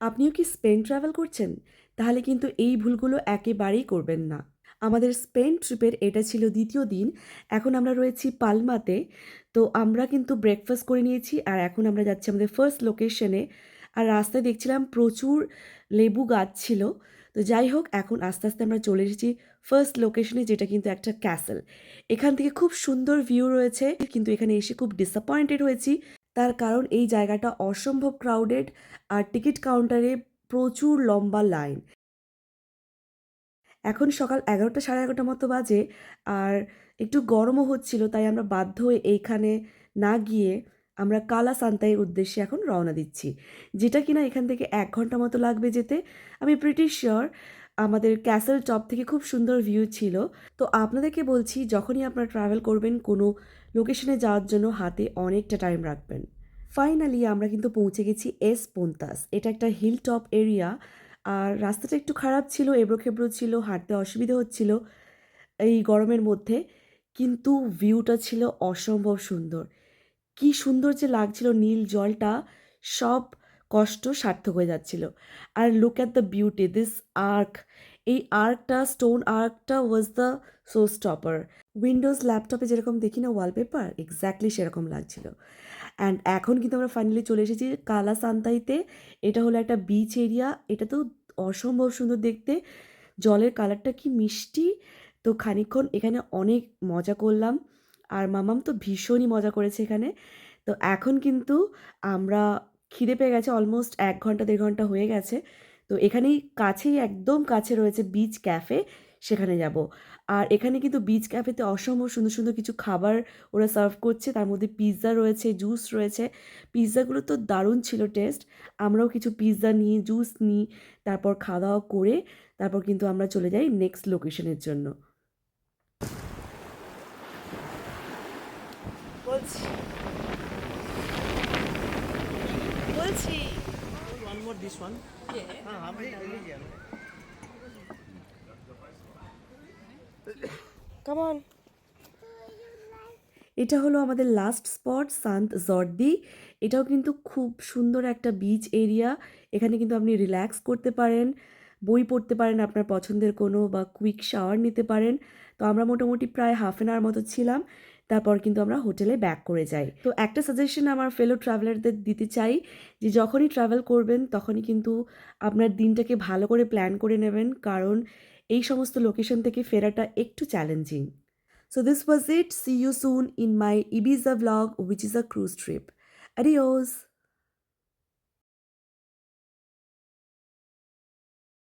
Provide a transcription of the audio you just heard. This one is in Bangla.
আপনিও কি স্পেন ট্রাভেল করছেন? তাহলে কিন্তু এই ভুলগুলো একেবারেই করবেন না। আমাদের স্পেন ট্রিপের এটা ছিল দ্বিতীয় দিন, এখন আমরা রয়েছি পালমাতে। তো আমরা কিন্তু ব্রেকফাস্ট করে নিয়েছি আর এখন আমরা যাচ্ছি আমাদের ফার্স্ট লোকেশনে আর রাস্তায় দেখছিলাম প্রচুর লেবু গাছ ছিল। তো যাই হোক, এখন আস্তে আস্তে আমরা চলে এসেছি ফার্স্ট লোকেশনে যেটা কিন্তু একটা ক্যাসেল এখান থেকে খুব সুন্দর ভিউ রয়েছে, কিন্তু এখানে এসে খুব ডিসঅ্যাপয়েন্টেড হয়েছি। তার কারণ এই জায়গাটা অসম্ভব ক্রাউডেড আর টিকিট কাউন্টারে প্রচুর লম্বা লাইন এখন সকাল এগারোটা সাড়ে এগারোটার মতো বাজে আর একটু গরমও হচ্ছিল, তাই আমরা বাধ্য হয়ে এইখানে না গিয়ে আমরা কালা সান্তাইয়ের উদ্দেশ্যে এখন রওনা দিচ্ছি। যেটা কিনা এখান থেকে এক ঘণ্টা মতো লাগবে যেতে। আমি প্রিটি শিওর আমাদের ক্যাসেল টপ থেকে খুব সুন্দর ভিউ ছিল। তো আপনাদেরকে বলছি, যখনই আপনারা ট্রাভেল করবেন, কোনো লোকেশনে যাওয়ার জন্য হাতে অনেকটা টাইম রাখবেন। ফাইনালি আমরা কিন্তু পৌঁছে গেছি এস পন্তাস এটা একটা হিল টপ এরিয়া আর রাস্তাটা একটু খারাপ ছিল এবড়ো খেবড়ো ছিল, হাঁটতে অসুবিধা হচ্ছিল এই গরমের মধ্যে। কিন্তু ভিউটা ছিল অসম্ভব সুন্দর। কি সুন্দর যে লাগছিল নীল জলটা, সব কষ্ট সার্থক হয়ে যাচ্ছিল। আর look at the beauty this arc এই আর্কটা stone আর্কটা was the show stopper Windows ল্যাপটপে যেরকম দেখি না ওয়ালপেপার এক্স্যাক্টলি সেরকম লাগছিল। অ্যান্ড এখন কিন্তু আমরা ফাইনালি চলে এসেছি কালা সান্তাইতে এটা হলো একটা বিচ এরিয়া এটা তো অসম্ভব সুন্দর দেখতে। জলের কালারটা কি মিষ্টি। তো খানিকক্ষণ এখানে অনেক মজা করলাম। আর মামাম তো ভীষণই মজা করেছে এখানে। তো এখন কিন্তু আমরা খিদে পেয়ে গেছে অলমোস্ট এক ঘণ্টা, দেড় ঘণ্টা হয়ে গেছে। তো এখানেই কাছেই, একদম কাছে রয়েছে বিচ ক্যাফে সেখানে যাব। আর এখানে কিন্তু বিচ ক্যাফেতে অসম্ভব সুন্দর সুন্দর কিছু খাবার ওরা সার্ভ করছে। তার মধ্যে পিৎজা রয়েছে জুস রয়েছে। পিৎজাগুলো তো দারুণ ছিল টেস্ট আমরাও কিছু পিৎজা নিই জুস নিই, তারপর খাওয়া দাওয়া করে তারপর কিন্তু আমরা চলে যাই নেক্সট লোকেশনের জন্য। বলছি। বলছি। এটা হলো আমাদের লাস্ট স্পট সান্ত জর্দি এটাও কিন্তু খুব সুন্দর একটা বিচ এরিয়া এখানে কিন্তু আপনি রিল্যাক্স করতে পারেন বই পড়তে পারেন আপনার পছন্দের কোনো বা কুইক শাওয়ার নিতে পারেন। তো আমরা মোটামুটি প্রায় হাফ অ্যান আওয়ার মতো ছিলাম। তারপর কিন্তু আমরা হোটেলে ব্যাক করে যাই তো একটা সাজেশন আমার ফেলো ট্রাভেলারদের দিতে চাই যে যখনই ট্রাভেল করবেন তখনই কিন্তু আপনার দিনটাকে ভালো করে প্ল্যান করে নেবেন কারণ এই সমস্ত লোকেশন থেকে ফেরাটা একটু challenging so this this was it. See you soon in my Ibiza vlog, which is a cruise trip. Adios.